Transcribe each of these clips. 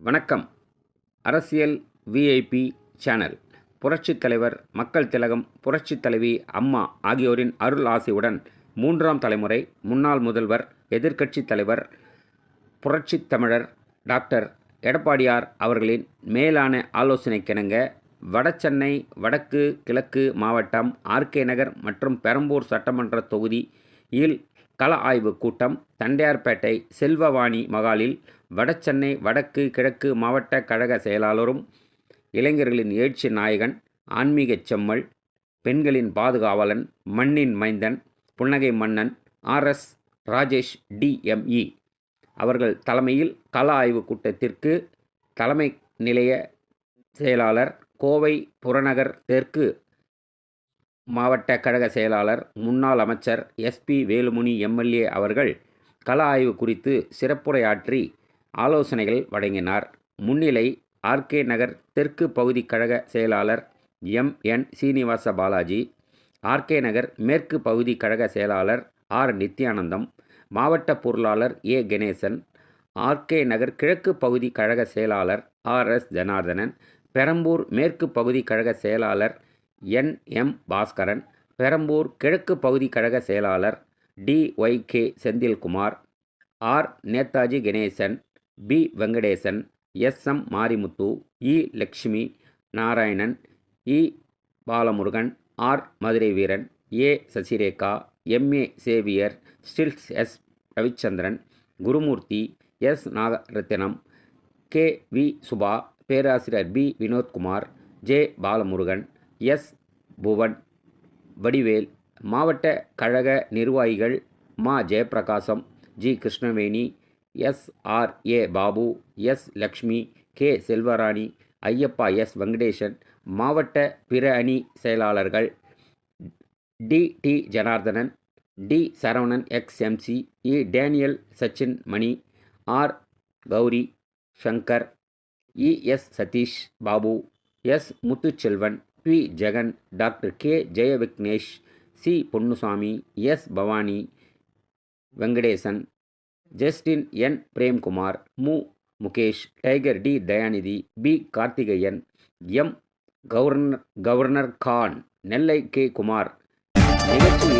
வணக்கம். அரசியல் VIP channel புரட்சித் தலைவர் மக்கள் திலகம் புரட்சித் தலைவி அம்மா ஆகியோரின் அருள் ஆசையுடன் மூன்றாம் தலைமுறை முன்னாள் முதல்வர் எதிர்க்கட்சித் தலைவர் புரட்சித் தமிழர் டாக்டர் எடப்பாடியார் அவர்களின் மேலான ஆலோசனைக்கிணங்க வடசென்னை வடக்கு கிழக்கு மாவட்டம் ஆர்கே நகர் மற்றும் பெரம்பூர் சட்டமன்ற தொகுதியில் கள ஆய்வுக் கூட்டம் தண்டையார்பேட்டை செல்வவாணி மகாலில் வடசென்னை வடக்கு கிழக்கு மாவட்ட கழக செயலாளரும் இளைஞர்களின் எழுச்சி நாயகன் ஆன்மீகச் செம்மல் பெண்களின் பாதுகாவலன் மண்ணின் மைந்தன் புன்னகை மன்னன் ஆர்எஸ் ராஜேஷ் டிஎம்இ அவர்கள் தலைமையில் கள ஆய்வுக் கூட்டத்திற்கு தலைமை நிலைய செயலாளர் கோவை புறநகர் தெற்கு மாவட்ட கழக செயலாளர் முன்னாள் அமைச்சர் எஸ்பி வேலுமணி எம்எல்ஏ அவர்கள் கள ஆய்வு குறித்து சிறப்புரையாற்றி ஆலோசனைகள் வழங்கினார். முன்னிலை ஆர்கே நகர் தெற்கு பகுதி கழக செயலாளர் M N Srinivasa Balaji RK Nagar மேற்கு பகுதி கழக செயலாளர் ஆர் நித்யானந்தம் மாவட்ட பொருளாளர் ஏ கணேசன் ஆர்கே நகர் கிழக்கு பகுதி கழக செயலாளர் ஆர் எஸ் ஜனார்தனன் பெரம்பூர் மேற்கு பகுதி கழக செயலாளர் என். எம். பாஸ்கரன் பெரம்பூர் கிழக்கு பகுதி கழக செயலாளர் T. Y. K. Senthilkumar R. Netaji Ganesan P. Venkatesan S. M. Marimuthu E. Lakshmi Narayanan E. Balamurugan R. Madurai Veeran A. Sasirekha M A Xavier stills S. Ravichandran Gurumoorthy S. Nagarathinam K. V. Subha பேராசிரியர் P. Vinothkumar J. Balamurugan S. Bhuvan Vadivel மாவட்ட கழக நிர்வாகிகள் மா. Jayaprakasam G. Krishnaveni S. R. A. Babu S. Lakshmi K. Selvarani Ayyappa S. Venkatesan மாவட்ட பிற அணி செயலாளர்கள் T. T. Janardhanan T. Saravanan X. MC E. Daniel Sachin Mani R. Gowri Shankar E. S. Sathish Babu S. Muthuselvan P. Jegan doctor K. Jayavignesh C. Ponnusamy S. Bhavani Venkatesan Justin N. Premkumar மு. Mukesh Tiger T. Dayanidhi P. Karthikeyan M. Governor governor Khan Nellai K. Kumar. நிகழ்ச்சி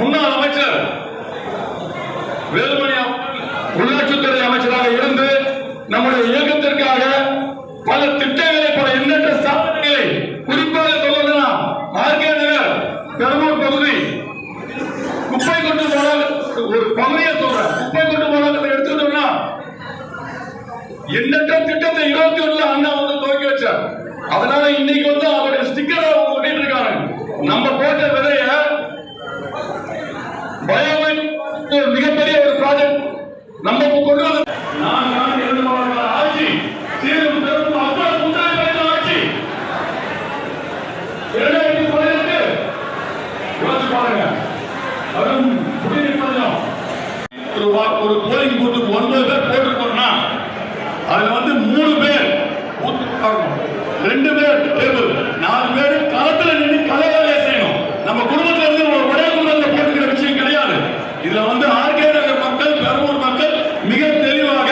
முன்னாள் அமைச்சர் வேலுமணி அவர்கள் உள்ளாட்சித்துறை அமைச்சராக இருந்து நம்முடைய இயக்கத்திற்காக பல திட்டங்களை பல எண்ணற்ற சாதனைகளை குறிப்பாக சொல்லணும்னா ஆர்கே நகர் பெரம்பூர் பகுதி குப்பை கொண்டு போனால் ஒரு பகுதியை சொல்றேன் குப்பை கொண்டு போனால் எடுத்துக்கிட்டோம்னா எண்ணற்ற திட்டத்தை இருபத்தி ஒண்ணுல அண்ணா வந்து துவக்கி வச்சார் அதனால இன்னைக்கு வந்து அவருடைய ஸ்டிக்கர் அவங்க ஒட்டிட்டு இருக்காங்க நம்ம போட்ட விதைய பயோமைன் ஒரு மிகப்பெரிய ஒரு ப்ராஜெக்ட் நம்ம கொண்டு வந்து நான் நான் இரண்டு மாவட்ட ஆட்சி சீரும் பெரும் அப்பா முன்னாடி வைத்த ஆட்சி இரண்டாயிரத்தி பதினெட்டு யோசிச்சு பாருங்க அதுவும் குடிநீர் பஞ்சம் ஒரு வா- ஒரு போலிங் பூத்துக்கு ஒன்பது பேர் போட்டிருக்கோம்னா அதுல வந்து மூணு பேர் பூத்து உட்காரணும். ரெண்டு பேர் டேபிள் நாலு பேர் களத்துல நின்று கலை வேலையை செய்யணும் நம்ம குடும்பத்துல இருந்து ஒரு ஒரே குடும்பத்துல போட்டுக்கிற விஷயம் கிடையாது இதுல வந்து ஆர்கே நகர் மக்கள் பெரம்பூர் மக்கள் மிக தெளிவாக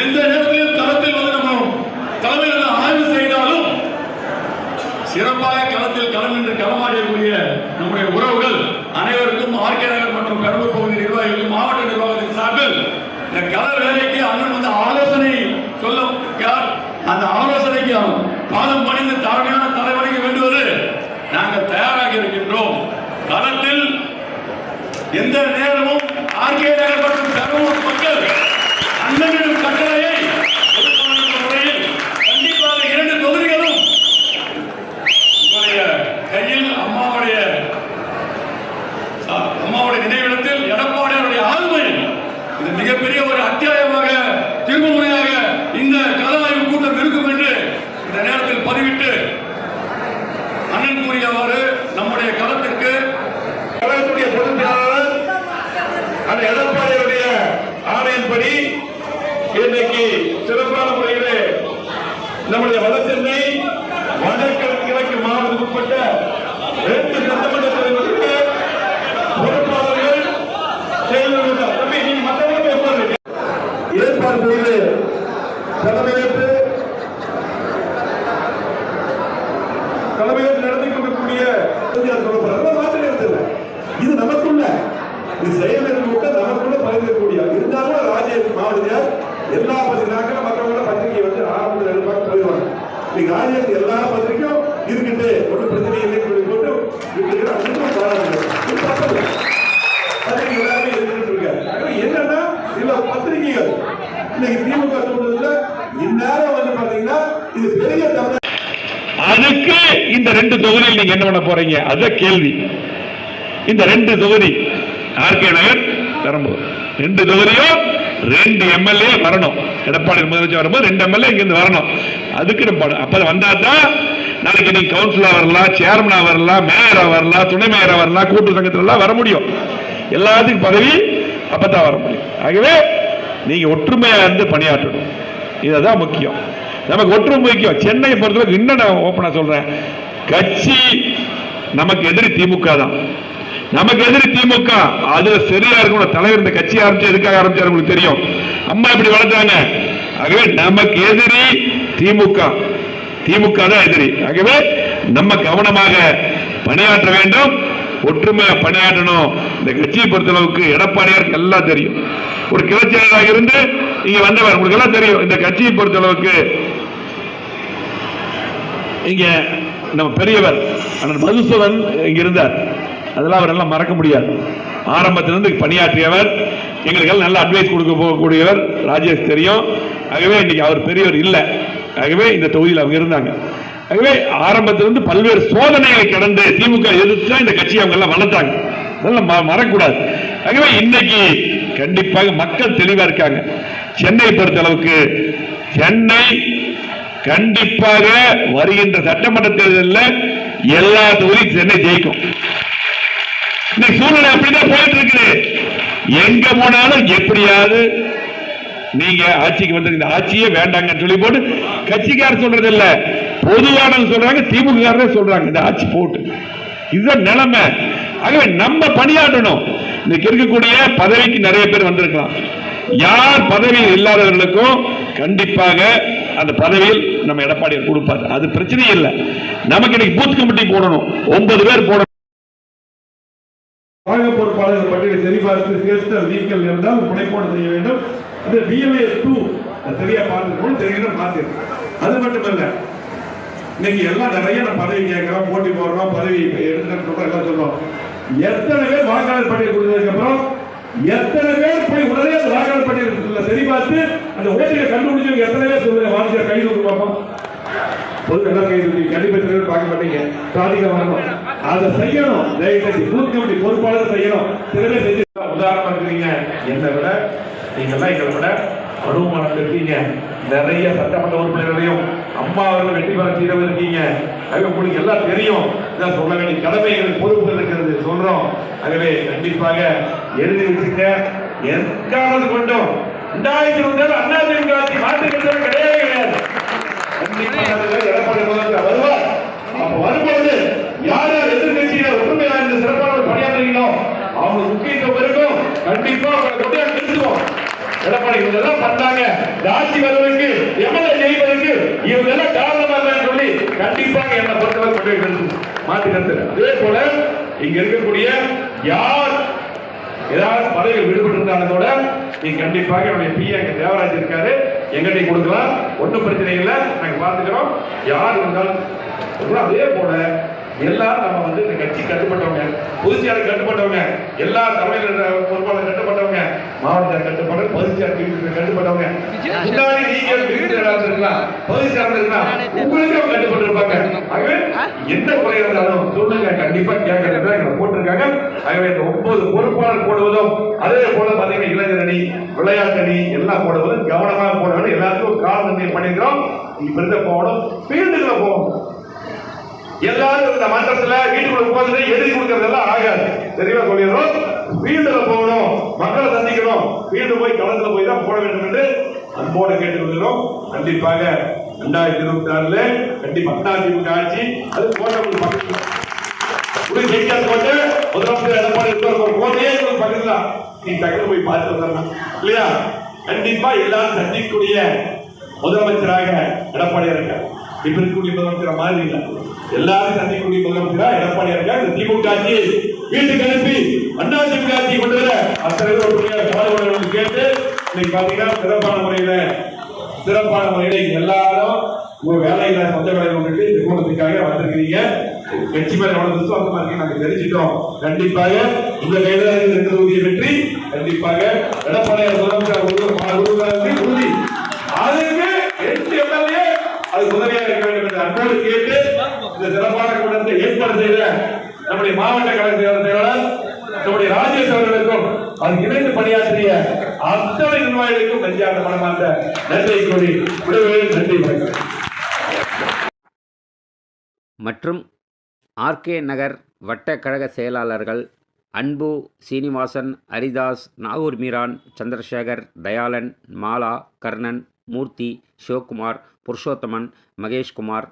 எந்த நேரத்திலும் களத்தில் வந்து நம்ம தலைமையில் ஆய்வு செய்தாலும் சிறப்பாக களத்தில் களம் என்று களமாடியக்கூடிய நம்முடைய உறவுகள் அனைவருக்கும் ஆர்கே நகர் மற்றும் கடலூர் பகுதி நிர்வாகிகளுக்கும் மாவட்ட நிர்வாகத்தின் சார்பில் இந்த கள வேலைக்கு மாவட்டத்துக்கு என்னன்னா பத்திரிகைகள் இன்னைக்கு திமுக சொல்றதுல இந்நேரம் வந்து பாத்தீங்கன்னா இது பெரிய தமிழ் அதுக்கு இந்த ரெண்டு தொகுதியில் நீங்க என்ன பண்ண போறீங்க? அத கேள்வி. இந்த ரெண்டு தொகுதி ஆர்கே நகர் பெரம்பூர் ரெண்டு தொகுதியும் ரெண்டு எம்எல்ஏ வரணும். எடப்பாடி முதலமைச்சர் வரும்போது ரெண்டு எம்எல்ஏ இங்கிருந்து வரணும். அதுக்கு நம்ம அப்ப வந்தா தான் நாளைக்கு நீ கவுன்சிலா வரலாம் சேர்மனா வரலாம் மேயரா வரலாம் துணை மேயரா வரலாம் கூட்டு சங்கத்துல எல்லாம் வர முடியும். எல்லாத்துக்கும் பதவி அப்பதான் வர முடியும். ஆகவே நீங்க ஒற்றுமையா இருந்து பணியாற்றணும். இதுதான் முக்கியம். நமக்கு ஒற்றுமை முக்கியம். சென்னையை பொறுத்தவரைக்கும் இன்னும் நான் ஓப்பனா சொல்றேன். கட்சி நமக்கு எதிரி திமுக தான். நமக்கு எதிரி திமுக. அதுல சரியா இருக்கணும். தலைவர் இந்த கட்சி ஆரம்பிச்சு எதுக்காக ஆரம்பிச்சாரு உங்களுக்கு தெரியும். அம்மா இப்படி வளர்த்தாங்க. ஆகவே நமக்கு எதிரி திமுக. திமுக தான் எதிரி. ஆகவே நம்ம கவனமாக பணியாற்ற வேண்டும். ஒற்றுமையா பணியாற்றணும். இந்த கட்சியை பொறுத்தளவுக்கு எடப்பாடியாருக்கு எல்லாம் தெரியும். ஒரு கிளர்ச்சியாளராக இருந்து இங்க வந்தவர் உங்களுக்கு எல்லாம் தெரியும். இந்த கட்சியை பொறுத்தளவுக்கு இங்க நம்ம பெரியவர் அண்ணன் மதுசூதன் இங்க இருந்தார். அதெல்லாம் அவர் எல்லாம் மறக்க முடியாது. ஆரம்பத்திலிருந்து பணியாற்றியவர் எங்களுக்கு எல்லாம் நல்ல அட்வைஸ் கொடுக்க போகக்கூடியவர் ராஜேஷ் தெரியும். ஆகவே இன்னைக்கு அவர் பெரியவர் இல்லை. ஆகவே இந்த தொகுதியில் அவங்க இருந்தாங்க. ஆகவே ஆரம்பத்திலிருந்து பல்வேறு சோதனைகளை கடந்து திமுக எதிர்த்து இந்த கட்சியை அவங்க எல்லாம் வளர்த்தாங்க. அதெல்லாம் ம- மறக்கக்கூடாது. ஆகவே இன்னைக்கு கண்டிப்பாக மக்கள் தெளிவா இருக்காங்க. சென்னை பொறுத்த அளவுக்கு சென்னை கண்டிப்பாக வருகின்ற சட்டமன்ற தேர்தலில் எல்லா தொகுதியும் சென்னை ஜெயிக்கும். இன்னைக்கு சூழ்நிலை அப்படிதான் போயிட்டு இருக்குது. எங்க போனாலும் எப்படியாவது நீங்க ஆட்சிக்கு வந்து இந்த ஆட்சியே வேண்டாங்கன்னு சொல்லி போட்டு கட்சிக்காரர் சொல்றது இல்ல. பொதுவானவங்க சொல்றாங்க திமுக சொல்றாங்க. இந்த ஆட்சி போட்டு. இதுதான் நிலைமை. ஆகவே நம்ம பணியாற்றணும். இன்னைக்கு இருக்கக்கூடிய பதவிக்கு நிறைய பேர் வந்திருக்கலாம். யார் பதவியில் இல்லாதவர்களுக்கும் கண்டிப்பாக அந்த பதவியில் நம்ம எடப்பாடியார் கொடுப்பார். அது பிரச்சனையே இல்லை. நமக்கு இன்னைக்கு பூத் கமிட்டி போடணும். ஒன்பது பேர் போடணும். வாங்க பொறுப்பாளர்கள் பட்டியலை சரிபார்த்து சேர்த்து நீக்கல் இருந்தால் முனைப்போடு செய்ய வேண்டும். இந்த பிஎல்ஏ டூ சரியா பார்த்துக்கணும் தெரிகிற மாத்தி அது மட்டுமல்ல இன்னைக்கு எல்லாம் நிறைய நம்ம பதவி கேட்கிறோம் போட்டி போடுறோம் பதவி எடுக்கிறோம் எல்லாம் சொல்றோம். எத்தனை பேர் வாக்காளர் பட்டியல் கொடுத்ததுக்கு அப்புறம் எத்தனை பேர் போய் உடனே அந்த வாக்காளர் பட்டியல் சரி பார்த்து அந்த ஓட்டியை கண்டுபிடிச்சவங்க எத்தனை பேர் சொல்லுங்க வாட்சியர் கை கொடுத்து பார்ப்போம். பொது எல்லாம் கை கொடுத்து கண்டிப்பா பார்க்க மாட்டீங்க. சாதிக்க வரணும். அதை செய்யணும். தயவுசெய்து பூத் கமிட்டி பொறுப்பாளர் செய்யணும். சில பேர் செஞ்சு உதாரணம் இருக்கிறீங்க என்னை விட நீங்கள்லாம் எங்களை விட அனுபவம் இருக்கீங்க. நிறைய சட்டமன்ற உறுப்பினர்களையும் அம்மா அவர்கள் வெற்றி பெற செய்தவர் இருக்கீங்க. ஆகவே உங்களுக்கு எல்லாம் தெரியும். இதான் சொல்ல வேண்டிய கடமை எங்களுக்கு பொறுப்பு இருக்கிறது. சொல்றோம். ஆகவே கண்டிப்பாக எழுதி வச்சுங்க எக்காவது கொண்டும் ரெண்டாயிரத்தி இருபத்தி அண்ணா திமுக ஆட்சி மாற்றுக்கிறது கிடையவே கிடையாது. எடப்பாடி முதலமைச்சர் வருவார். வரும்போது யார் யார் எதிர்கட்சியில ஒற்றுமையாக இந்த சிறப்பான பணியாற்றுகிறோம் அவங்க முக்கியத்துவம் இருக்கும் கண்டிப்பா அவங்களை பண்ணாங்க ஆட்சி வருவதற்கு எம்எல்ஏ ஜெயிப்பதற்கு இவங்க எல்லாம் காரணமா சொல்லி கண்டிப்பாக என்னை பொறுத்தவரை கொண்டு மாற்றி அதே போல இங்க இருக்கக்கூடிய யார் ஏதாவது பதவியில் விடுபட்டு இருந்தாலும் கூட நீங்க கண்டிப்பாக என்னுடைய பிஏ எங்க தேவராஜ் இருக்காரு. எங்கிட்ட கொடுக்கலாம். ஒன்றும் பிரச்சனை இல்லை. நாங்கள் பார்த்துக்கிறோம். யார் இருந்தாலும் அதே போல எல்லாரும் நம்ம வந்து இந்த கட்சி கட்டுப்பட்டவங்க பொதுச்செயலாளர் கட்டுப்பட்டவங்க எல்லா தலைமையில் பொறுப்பாளர் கட்டுப்பட்டவங்க மாவட்ட கட்டுப்பட்ட பொதுச்செயலாளர் கட்டுப்பட்டவங்க முன்னாடி நீங்க விருதுநகர் இருக்கலாம் பொதுச்செயலாளர் இருக்கலாம் உங்களுக்கு அவங்க கட்டுப்பட்டிருப்பாங்க. ஆகவே என்ன குறை இருந்தாலும் சொல்லுங்க கண்டிப்பா கேட்கறது தான் எங்களை போட்டிருக்காங்க. ஆகவே இந்த ஒன்பது பொறுப்பாளர் போடுவதும் அதே போல பாத்தீங்கன்னா இளைஞர் அணி விளையாட்டு அணி எல்லாம் போடுவதும் கவனமாக போட வேண்டும். எல்லாருக்கும் ஒரு கால நிர்ணயம் பண்ணிக்கிறோம் இப்ப இருந்த போகணும் ஃபீல்டுகளை போகணும் எல்லாரும் இந்த மன்றத்துல வீட்டுக்குள்ள உட்கார்ந்து எழுதி கொடுக்கறதெல்லாம் ஆகாது. தெளிவா சொல்லிடுறோம்? ஃபீல்டுல போகணும். மக்களை சந்திக்கணும். ஃபீல்டு போய் களத்துல போய் தான் போட வேண்டும் என்று அன்போடு கேட்டுக்கொள்கிறோம். கண்டிப்பாக ரெண்டாயிரத்தி இருபத்தி ஆறுல கண்டிப்பா அதிமுக ஆட்சி அது கோட்டை பக்கத்துல. உடைய கோட்டை முதலமைச்சர் எடப்பாடி இருக்கிற கோட்டையே ஒரு பக்கத்துல. நீ டக்குனு போய் பார்த்து வந்துடலாம். இல்லையா? கண்டிப்பா எல்லாரும் சந்திக்கக்கூடிய முதலமைச்சராக எடப்பாடியா இருக்கார். இப்ப இருக்கக்கூடிய முதலமைச்சர் மாதிரி இல்லை எல்லாரும் சந்திக்கக்கூடிய முதலமைச்சரா எடப்பாடியா இருக்கார் திமுக ஆட்சி வீட்டுக்கு அனுப்பி அண்ணா திமுக ஆட்சி கொண்டு வர அத்தனை பேர் கேட்டு இன்னைக்கு பாத்தீங்கன்னா சிறப்பான முறையில சிறப்பான முறையில எல்லாரும் உங்க வேலையில சொந்த வேலையில வந்துட்டு இந்த வந்திருக்கிறீங்க. வெற்றி பெற வளர்ந்து விசுவாசமா இருக்கு நாங்க தெரிஞ்சுட்டோம் கண்டிப்பாக உங்க கையில இந்த ரெண்டு தொகுதியை வெற்றி. கண்டிப்பாக எடப்பாடியார் முதலமைச்சர் உறுதி- அதுக்கு எட்டு எம்எல்ஏ அது உதவியாக இருக்க வேண்டும் என்று அன்போடு கேட்டு இந்த சிறப்பான கூட்டத்தை ஏற்பாடு செய்த நம்முடைய மாவட்ட கழக செயலாளர் நம்முடைய ராஜேஷ் அவர்களுக்கும் அது இணைந்து பணியாற்றிய அத்தனை நிர்வாகிகளுக்கும் நன்றியாக மனமார்ந்த நன்றியை கூறி விடுவேன் நன்றி வணக்கம். மற்றும் ஆர்கே நகர் வட்ட கழக செயலாளர்கள் அன்பு சீனிவாசன் ஹரிதாஸ் நாகூர் மீரான் சந்திரசேகர் தயாளன் மாலா கர்ணன் மூர்த்தி சிவகுமார் புருஷோத்தமன் மகேஷ்குமார்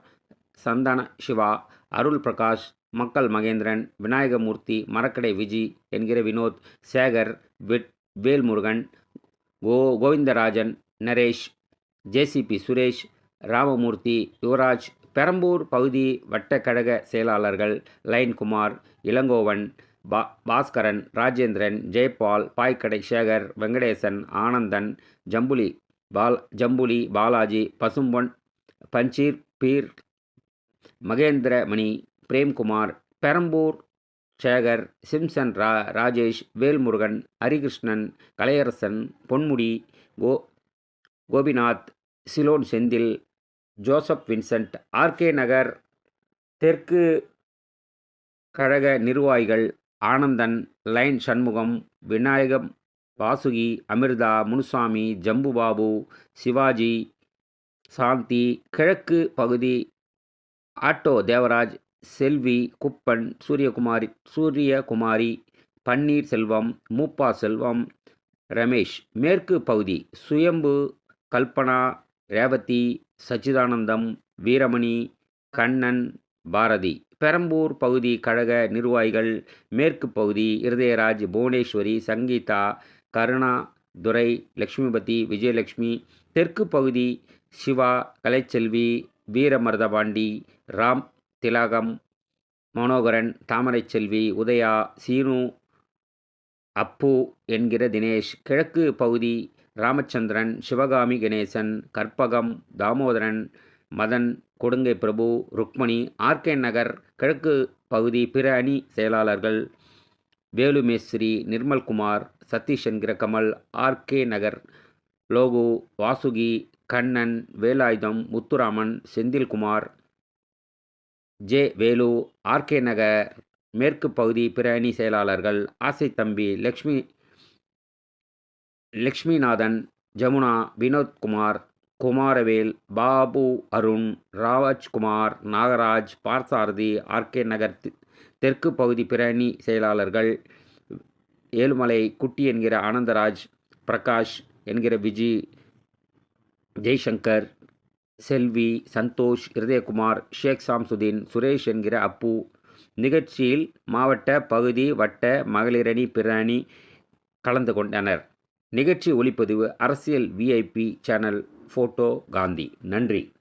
சந்தன சிவா அருள் பிரகாஷ் மக்கள் மகேந்திரன் விநாயகமூர்த்தி மரக்கடை விஜி என்கிற வினோத் சேகர் வெட் வேல்முருகன் கோ கோவிந்தராஜன் நரேஷ் ஜேசிபி சுரேஷ் ராமமூர்த்தி யுவராஜ் பெரம்பூர் பகுதி வட்டக்கழக செயலாளர்கள் லைன்குமார் இளங்கோவன் பா பாஸ்கரன் ராஜேந்திரன் ஜெயபால் பாய்க்கடை சேகர் வெங்கடேசன் ஆனந்தன் ஜம்புலி பால் ஜம்புலி பாலாஜி பசும்பொன் பஞ்சீர் பீர் மகேந்திரமணி பிரேம்குமார் பெரம்பூர் சேகர் சிம்சன் ரா ராஜேஷ் வேல்முருகன் ஹரிகிருஷ்ணன் கலையரசன் பொன்முடி கோ Gopinath Ceylon Senthil Joseph Vincent RK Nagar தெற்கு கழக நிர்வாகிகள் ஆனந்தன் லைன் சண்முகம் விநாயகம் வாசுகி அமிர்தா முனுசாமி ஜம்புபாபு சிவாஜி சாந்தி கிழக்கு பகுதி ஆட்டோ தேவராஜ் செல்வி குப்பன் சூரியகுமாரி சூரியகுமாரி பன்னீர் செல்வம் மூப்பா செல்வம் ரமேஷ். மேற்கு பகுதி சுயம்பு கல்பனா ரேவதி சச்சிதானந்தம் வீரமணி கண்ணன் பாரதி. பெரம்பூர் பகுதி கழக நிர்வாகிகள். மேற்கு பகுதி இருதயராஜ் புவனேஸ்வரி சங்கீதா கருணா துரை லக்ஷ்மிபதி விஜயலட்சுமி. தெற்கு பகுதி சிவா கலைச்செல்வி வீரமருதபாண்டி ராம் திலகம் மனோகரன் தாமரைச்செல்வி உதயா சீனு அப்பு என்கிற தினேஷ் கிழக்கு பகுதி ராமச்சந்திரன் சிவகாமி கணேசன் கற்பகம் தாமோதரன் மதன் கொடுங்கை பிரபு ருக்மணி ஆர்கே நகர் கிழக்கு பகுதி பிற அணி செயலாளர்கள் வேலுமேஸ்ரி நிர்மல்குமார் சதீஷ் என்கிற Kamal RK Nagar Logu Vasuki Kannan Velayudham Muthuraman Senthilkumar J. Velu RK Nagar மேற்கு பகுதி பிற அணி செயலாளர்கள் ஆசை தம்பி லக்ஷ்மி லக்ஷ்மிநாதன் ஜமுனா வினோத்குமார் குமாரவேல் பாபு அருண் ராஜ்குமார் நாகராஜ் பார்த்தாரதி ஆர்கே நகர் தெற்கு பகுதி பிரயணி செயலாளர்கள் ஏழுமலை குட்டி என்கிற ஆனந்தராஜ் பிரகாஷ் என்கிற விஜி ஜெய்சங்கர் செல்வி சந்தோஷ் ஹிருதயகுமார் ஷேக் சாம்சுதீன் சுரேஷ் என்கிற அப்பு. நிகழ்ச்சியில் மாவட்ட பகுதி வட்ட மகளிரணி பிரணி கலந்து கொண்டனர். நிகழ்ச்சி ஒளிப்பதிவு அரசியல் விஐபி சேனல் ஃபோட்டோ காந்தி நன்றி.